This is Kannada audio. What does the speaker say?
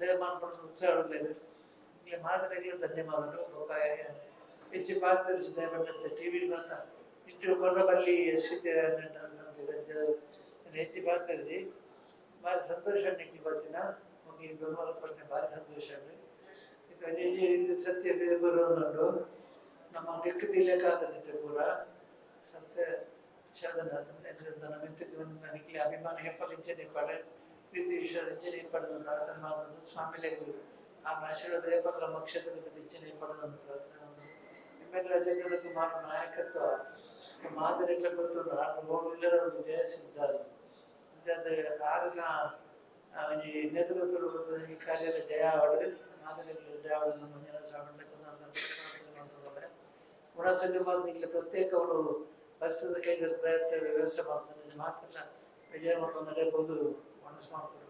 ಸೇವೆ ಮಾಡ್ಕೊಂಡು ಉತ್ಸಾಹ ಒಳ್ಳೆಯದು ಇಲ್ಲಿ ಮಾದರಿಗೆ ಧನ್ಯವಾದಗಳು. ಲೋಕಾಯ ಹೆಚ್ಚು ಪಾತ್ರ ಬಂದಂತೆ ಟಿ ವಿ ಬಂದ ಇಷ್ಟು ಕೊರಬಲ್ಲಿ ಎಷ್ಟಿದೆ ಹೆಚ್ಚು ಪಾತ್ರಿಸಿ ಭಾರಿ ಸಂತೋಷ ನಿಮಗೆ ಬರ್ತೀನ ಈ ಬೆಂಬಲ ಪಟ್ಟೆ ಭಾರಿ ಸಂತೋಷ ಇದು ಸತ್ಯ ಬೇರೆ ಬರೋದು ನಮ್ಮ ದಿಕ್ಕು ದಿಲಕ್ಕಾದಂತೆ ಪೂರ. ಸತ್ಯ ಶಬ್ದನ ನಮ್ಮ ಅಭಿಮಾನ. ಹೆಪ್ಪಲಿಂಚನೆ ಪಡೆ ಪ್ರೀತಿ ಪ್ರಾರ್ಥನೆ ಮಾಡೋದು ಗುರು ಆ ಆಶೀರ್ವಾದ ದೇವರ ಮಕ್ಷೇತ್ರದ ರಚನೆ ಪಡೆದ ಪ್ರಾರ್ಥನೆ ನಾನು ಹೋಗಿಲ್ಲರೂ ಜಯ ಸಿದ್ಧಾರು ಅಂದ್ರೆ ಆರಿನ ಈ ಕಾರ್ಯದ ಜಯ ಅವಳು ಮಾದರಿಗಳ ಜಯ ಗುಣಸಂಗಮ ಇಲ್ಲಿ ಪ್ರತ್ಯೇಕ ಅವರು ಬಸ್ಸದ ಕೈದ ಪ್ರಯತ್ನ ವ್ಯವಸ್ಥೆ ಮಾಡ್ತಾರೆ. ಮಾತ್ರ ವಿಜಯ one is one. for